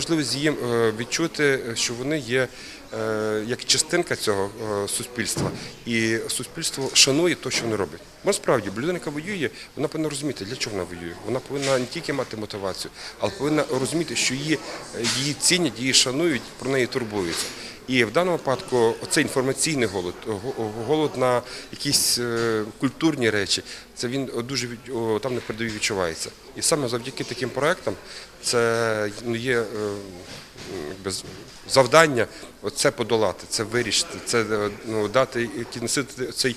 Можливість їм е, відчути, що вони є е, як частинка цього е, суспільства, і суспільство шанує те, що вони роблять. Насправді, справді, людина, яка воює, вона повинна розуміти, для чого вона воює. Вона повинна не тільки мати мотивацію, але повинна розуміти, що її, її цінять, її шанують, про неї турбуються. І в даному випадку цей інформаційний голод, голод на якісь е, культурні речі, це він дуже там на передовій відчувається. І саме завдяки таким проектам це ну, є е, завдання це подолати, це вирішити, це е, ну, дати носити цей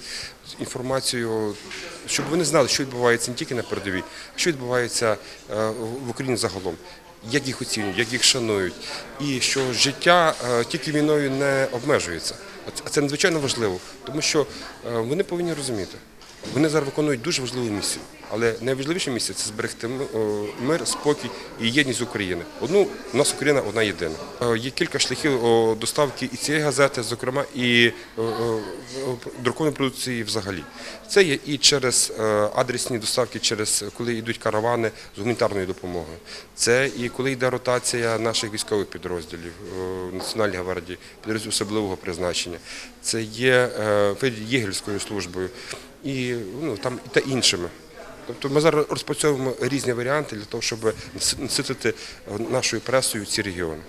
інформацію, щоб вони знали, що відбувається не тільки на передовій, а що відбувається в Україні загалом як їх оцінюють, як їх шанують, і що життя е, тільки війною не обмежується. А це надзвичайно важливо, тому що е, вони повинні розуміти. Вони зараз виконують дуже важливу місію, але найважливіша місія це зберегти мир, спокій і єдність України. Одну у нас Україна одна єдина. Е, Є кілька шляхів доставки і цієї газети, зокрема, і друкованої продукції взагалі. Це є і через е, адресні доставки, через коли йдуть каравани з гуманітарною допомогою. Це і коли йде ротація наших військових підрозділів Національної гвардії, підрозділів особливого призначення. Це є е, єгельською службою і ну там та іншими. Тобто ми зараз розпрацьовуємо різні варіанти для того, щоб наситити нашою пресою ці регіони.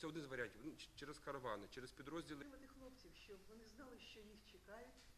Це один з варіантів. Ну, Через каравани, через підрозділи. хлопців, щоб вони знали, що їх чекають,